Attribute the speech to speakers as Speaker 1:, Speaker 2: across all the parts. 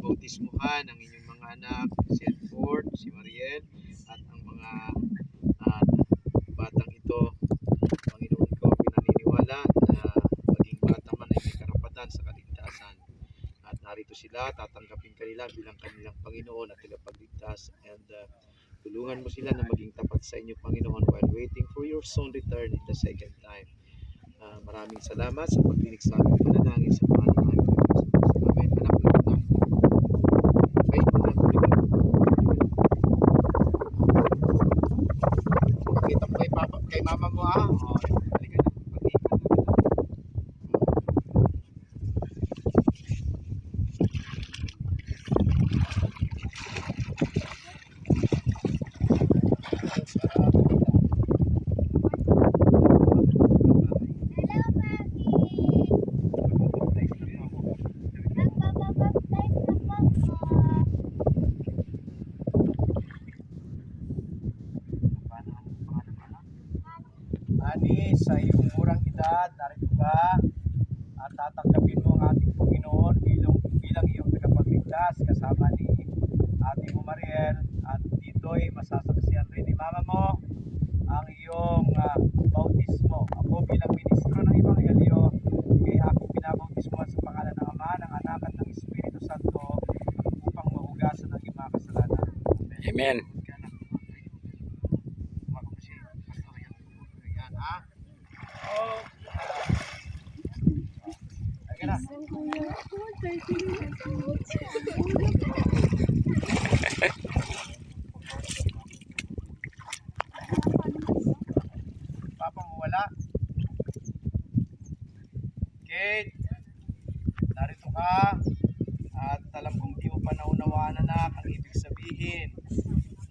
Speaker 1: bautismuhan ang inyong mga anak, si Edford, si Mariel, at ang mga ah, batang ito. Panginoon ko, pinaniniwala na maging bata man ay may karapatan sa kaligtasan. At narito sila, tatanggapin kanila bilang kanilang Panginoon at tagapagligtas. And ah, tulungan mo sila na maging tapat sa inyo, Panginoon, while waiting for your soon return in the second time. Ah, maraming salamat sa pagdinig sa aming panalangin sa pangalan ng aming Panginoon. Amen. Anak na anak. Ay, anak. Pakita mo kay, papa, kay mama mo ah. Oh, halika na. Pakita mo.
Speaker 2: Hello, Mami! Magpapabaptize na po ako.
Speaker 1: Ani, sa iyong murang edad, narito ka at tatanggapin mo ang ating Panginoon bilang, bilang iyong tagapagligtas kasama ni ate mo Mariel at dito'y masasaksihan rin ni mama mo ang iyong ah, bautismo. Ako bilang ministro ng Ebanghelyo, kay aking pinabautismo sa pangalan ng Ama, ng Anak at ng Espiritu Santo upang mahugasan ang mga kasalanan.
Speaker 3: Amen.
Speaker 1: Yan, Ayun na. Papa mo wala. Kate, narito ka. At alam kong di mo pa ang ibig sabihin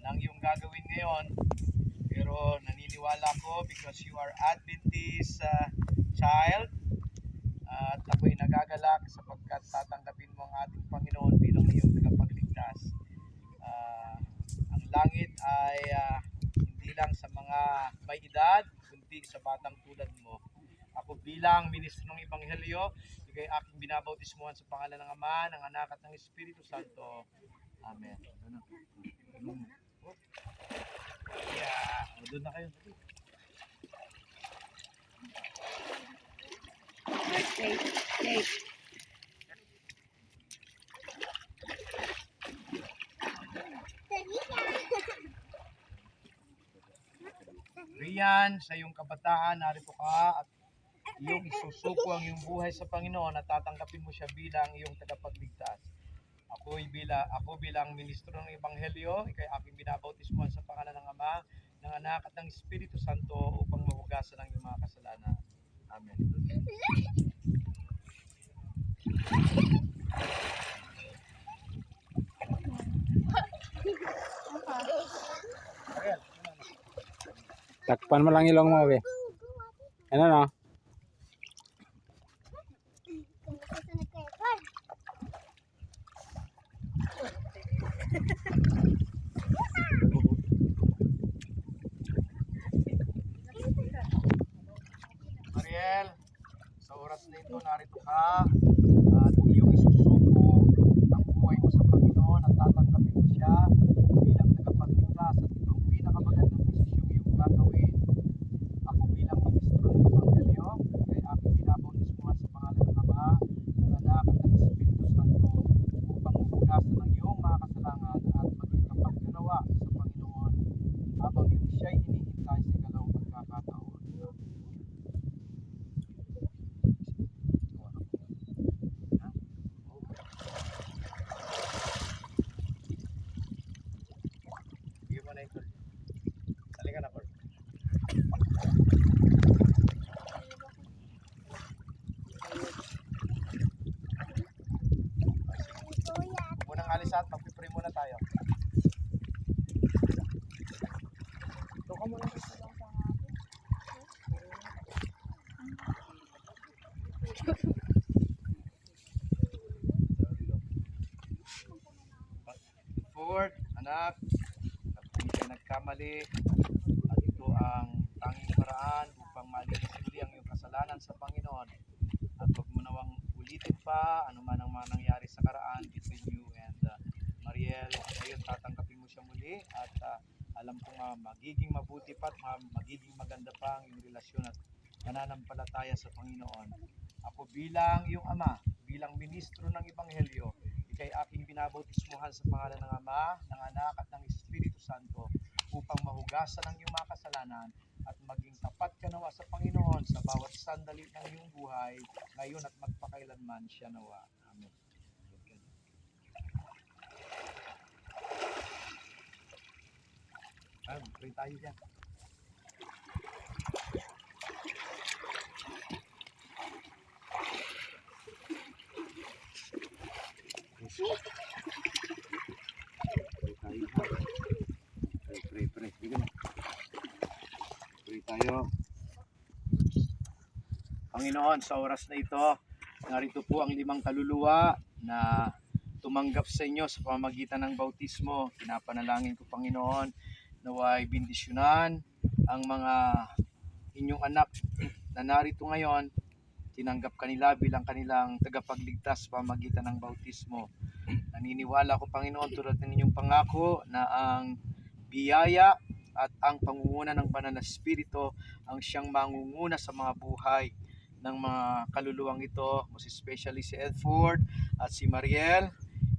Speaker 1: ng iyong gagawin ngayon. Pero naniniwala ko because you are Adventist uh, child. At ako'y nagagalak sapagkat tatanggapin mo ang ating Panginoon bilang iyong tagapagligtas. Ah, ang langit ay ah, hindi lang sa mga may edad, kundi sa batang tulad mo. Ako bilang ministro ng Ebanghelyo, ikay aking binabautismuhan sa pangalan ng Ama, ng Anak at ng Espiritu Santo. Amen. Yeah. O, doon na kayo.
Speaker 2: Birthday cake.
Speaker 1: Riyan, sa iyong kabataan, narito ka at iyong isusuko ang iyong buhay sa Panginoon at tatanggapin mo siya bilang iyong tagapagligtas. Ako bila ako bilang ministro ng Ebanghelyo, ikay aking binabautismuhan sa pangalan ng Ama, ng Anak at ng Espiritu Santo upang mahugasan ang iyong mga kasalanan. Amen. Ariel, ano, ano?
Speaker 3: Takpan mo lang ilong mo, be. Ano no?
Speaker 1: Mariel, sa oras na ito, narito ka at iyong isusuko ang buhay mo sa Panginoon at tatanggapin mo siya bilang tagapagligtas at ito ang pinakamagandang desisyon iyong gagawin. Ako bilang ministro ng Ebanghelyo, kay aking binabautismuhan sa pangalan ng Ama, ng Anak at ng Espiritu Santo upang mahugasan ang iyong mga kasalanan at maging kapagkanawa sa Panginoon habang iyong siya'y hinihintay sa ikalawang pagkakataon. Bigyan mo na ito. Halika na, Paul. Unang alisan, magpipray muna tayo. Ito ka muna. Forward, anak, hindi ka nagkamali. At ito ang tanging paraan upang malinis uli ang iyong kasalanan sa Panginoon. At huwag mo nawang ulitin pa ano man ang mga nangyari sa karaan between you and uh, muli at ah, alam ko nga magiging mabuti pa at ma- magiging maganda pa ang iyong relasyon at pananampalataya sa Panginoon. Ako bilang iyong ama, bilang ministro ng Ebanghelyo, ikay aking binabautismuhan sa pangalan ng Ama, ng Anak at ng Espiritu Santo upang mahugasan ang iyong mga kasalanan at maging tapat ka nawa sa Panginoon sa bawat sandali ng iyong buhay, ngayon at magpakailanman siya nawa. Amen. Ah, pray tayo dyan. Pray tayo ha. Pray, pray, pray. Sige na. Pray tayo. Panginoon, sa oras na ito, narito po ang limang kaluluwa na tumanggap sa inyo sa pamamagitan ng bautismo. Pinapanalangin ko, Panginoon, naway bindisyonan ang mga inyong anak na narito ngayon, tinanggap kanila bilang kanilang tagapagligtas sa pamamagitan ng bautismo. Naniniwala ko, Panginoon, tulad ng inyong pangako na ang biyaya at ang pangunguna ng banal na spirito ang siyang mangunguna sa mga buhay ng mga kaluluwang ito, most especially si Edford at si Mariel.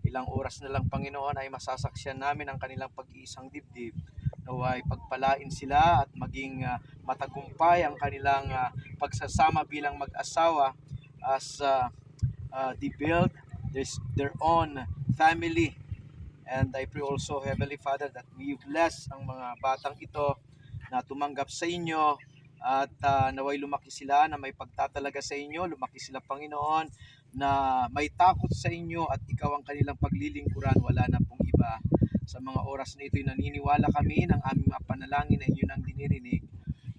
Speaker 1: Ilang oras na lang, Panginoon, ay masasaksyan namin ang kanilang pag-iisang dibdib. Naway pagpalain sila at maging ah, matagumpay ang kanilang ah, pagsasama bilang mag-asawa as uh, uh, they build this, their own family. And I pray also, Heavenly Father, that we bless ang mga batang ito na tumanggap sa inyo at ah, naway lumaki sila na may pagtatalaga sa inyo, lumaki sila Panginoon na may takot sa inyo at ikaw ang kanilang paglilingkuran, wala na pong iba. Sa mga oras na ito'y naniniwala kami ng aming mga panalangin na inyo nang dinirinig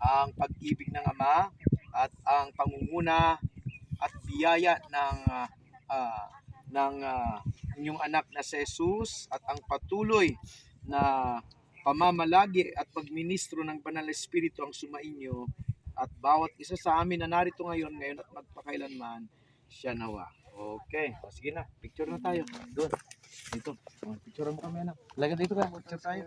Speaker 1: ang pag-ibig ng Ama at ang pangunguna at biyaya ng ah, ah, ng ah, inyong anak na si Jesus at ang patuloy na pamamalagi at pagministro ng Banal na Espiritu ang sumainyo at bawat isa sa amin na narito ngayon, ngayon at magpakailanman, siya nawa. Okay, sige na, picture na tayo. Doon, dito. Picture mo kami anak. Lagyan dito ka, picture tayo.